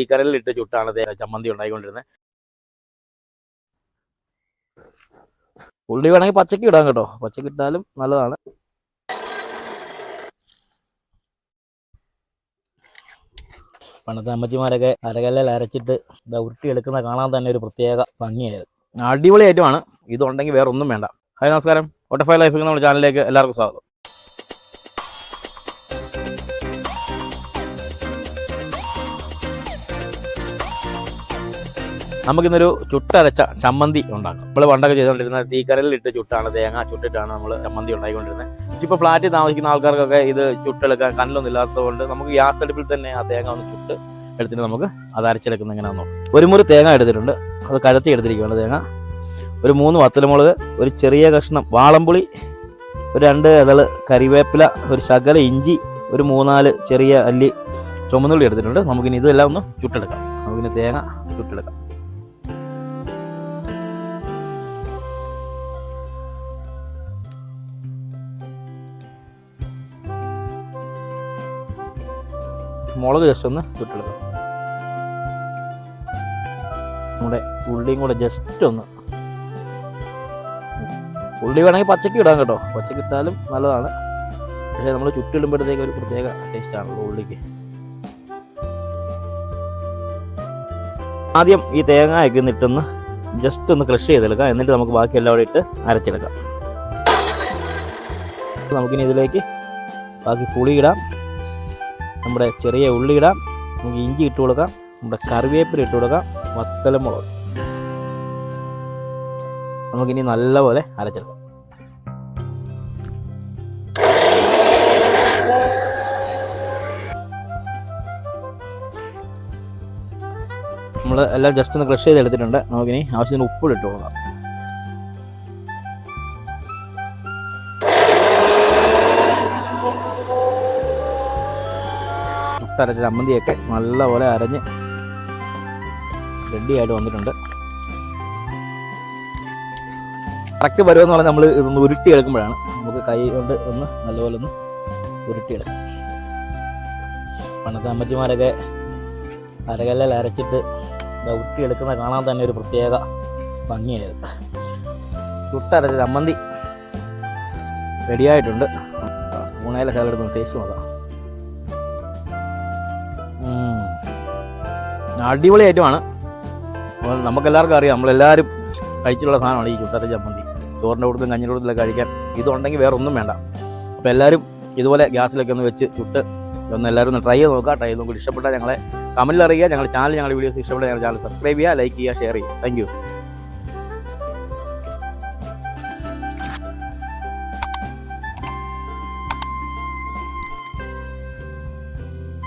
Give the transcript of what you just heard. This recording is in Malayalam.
ഈ കരലിലിട്ട് ചുട്ടാണ് ചമ്മന്തി ഉണ്ടായിക്കൊണ്ടിരുന്നത്. ഉള്ളി വേണമെങ്കിൽ പച്ചക്ക് ഇടാം കേട്ടോ. പച്ചക്ക് ഇട്ടാലും നല്ലതാണ്. പണ്ടത്തെ അമ്മച്ചിമാരൊക്കെ അരകല്ലിൽ അരച്ചിട്ട് ഇതാ ഉരുട്ടിയെടുക്കുന്ന കാണാൻ തന്നെ ഒരു പ്രത്യേക ഭംഗിയായിരുന്നു. അടിപൊളി ഐറ്റമാണ് ഇതുണ്ടെങ്കിൽ വേറെ ഒന്നും വേണ്ട. ഹായ് നമസ്കാരം. ഒട്ടഫൈ ലൈഫ് നമ്മുടെ ചാനലിലേക്ക് എല്ലാവർക്കും സ്വാഗതം. നമുക്കിന്നൊരു ചുട്ടരച്ച ചമ്മന്തി ഉണ്ടാക്കാം. നമ്മൾ പണ്ടൊക്കെ ചെയ്തുകൊണ്ടിരുന്ന തീക്കരലിട്ട് ചുട്ടാണ് തേങ്ങ ചുട്ടിട്ടാണ് നമ്മൾ ചമ്മന്തി ഉണ്ടാക്കിക്കൊണ്ടിരുന്നത്. ഇപ്പോൾ ഫ്ലാറ്റിൽ താമസിക്കുന്ന ആൾക്കാർക്കൊക്കെ ഇത് ചുട്ടെടുക്കാൻ കനലൊന്നും ഇല്ലാത്തതുകൊണ്ട് നമുക്ക് ഗ്യാസ് അടുപ്പിൽ തന്നെ ആ തേങ്ങ ഒന്ന് ചുട്ട് എടുത്തിട്ട് നമുക്ക് അത് അരച്ചെടുക്കുന്ന എങ്ങനെയാണെന്ന് ഒരു മുറി തേങ്ങ എടുത്തിട്ടുണ്ട്. അത് കഴുത്തി എടുത്തിരിക്കുകയാണ് തേങ്ങ. ഒരു മൂന്ന് വത്തലമുളക് ഒരു ചെറിയ കഷ്ണം വാളംപുളി ഒരു രണ്ട് ഇതൾ കറിവേപ്പില ഒരു ശകല ഇഞ്ചി ഒരു മൂന്നാൽ ചെറിയ അല്ലി ചുമന്നുള്ളി എടുത്തിട്ടുണ്ട്. നമുക്കിനി ഇതെല്ലാം ഒന്ന് ചുട്ടെടുക്കാം. നമുക്കിനി തേങ്ങ ചുട്ടെടുക്കാം. മുളക് ജസ്റ്റ് ഒന്ന് ചുട്ടെടുക്കാം നമ്മുടെ ഉള്ളിയും കൂടെ ജസ്റ്റ് ഒന്ന് ഉള്ളി വേണമെങ്കിൽ പച്ചക്ക് ഇടാം കേട്ടോ. പച്ചക്ക് ഇട്ടാലും നല്ലതാണ്. പക്ഷേ നമ്മൾ ചുറ്റിടുമ്പോഴത്തേക്ക് ഒരു പ്രത്യേക ടേസ്റ്റ് ആണല്ലോ ഉള്ളിക്ക്. ആദ്യം ഈ തേങ്ങയൊക്കെ ഒന്ന് ഇട്ടൊന്ന് ജസ്റ്റ് ഒന്ന് ക്രഷ് ചെയ്തെടുക്കാം. എന്നിട്ട് നമുക്ക് ബാക്കി എല്ലാം കൂടെ ഇട്ട് അരച്ചെടുക്കാം. നമുക്കിനി ഇതിലേക്ക് ബാക്കി പുളി ഇടാം നമ്മുടെ ചെറിയ ഉള്ളി ഇടാം നമുക്ക് ഇഞ്ചി ഇട്ട് കൊടുക്കാം. നമ്മുടെ കറിവേപ്പില ഇട്ട് കൊടുക്കാം. വത്തലമുളക് നമുക്കിനി നല്ലപോലെ അരച്ചെടുക്കാം. നമ്മൾ എല്ലാം ജസ്റ്റ് ഒന്ന് ക്രഷ് ചെയ്ത് എടുത്തിട്ടുണ്ട് നമുക്കിനി ആവശ്യത്തിന് ഉപ്പ് ഇട്ട് കൊടുക്കാം. അരച്ച ചമ്മന്തിയൊക്കെ നല്ലപോലെ അരഞ്ഞ് റെഡി ആയിട്ട് വന്നിട്ടുണ്ട്. കറക്റ്റ് പരുവെന്ന് പറഞ്ഞാൽ നമ്മൾ ഇതൊന്ന് ഉരുട്ടി എടുക്കുമ്പോഴാണ് നമുക്ക് കൈ കൊണ്ട് ഒന്ന് നല്ലപോലെ ഒന്ന് ഉരുട്ടി എടുക്കും പണ്ടത്തെ അമ്മച്ചിമാരൊക്കെ അരകല്ലിൽ അരച്ചിട്ട് ഉരുട്ടി ഉരുട്ടിയെടുക്കുന്ന കാണാൻ തന്നെ ഒരു പ്രത്യേക ഭംഗിയായിരുന്നു ചുട്ടരച്ച ചമ്മന്തി റെഡിയായിട്ടുണ്ട് സ്പൂണയിലെ ശകലെടുത്ത് ടേസ്റ്റ് നോക്കാം. അടിപൊളി ഐറ്റമാണ്. നമുക്കെല്ലാവർക്കും അറിയാം നമ്മളെല്ലാവരും കഴിച്ചിട്ടുള്ള സാധനമാണ് ഈ ചുട്ടത്തെ ചമ്മന്തി. ചോറിന്റെ കൂടുതലും കഞ്ഞിന്റെ കൂടുതലൊക്കെ കഴിക്കാൻ ഇതുണ്ടെങ്കിൽ വേറെ ഒന്നും വേണ്ട. അപ്പോൾ എല്ലാവരും ഇതുപോലെ ഗ്യാസിലൊക്കെ ഒന്ന് വെച്ച് ചുട്ട് ഒന്ന് എല്ലാവരും ഒന്ന് ട്രൈ ചെയ്ത് നോക്കുക. ട്രൈ ചെയ്ത് നോക്കി ഇഷ്ടപ്പെട്ടാൽ ഞങ്ങളെ കമന്റിൽ അറിയുക. ഞങ്ങളുടെ ചാനൽ ഞങ്ങളുടെ വീഡിയോസ് ഇഷ്ടപ്പെട്ടാൽ ഞങ്ങളുടെ ചാനൽ സബ്സ്ക്രൈബ് ചെയ്യുക ലൈക്ക് ചെയ്യുക ഷെയർ ചെയ്യുക. താങ്ക്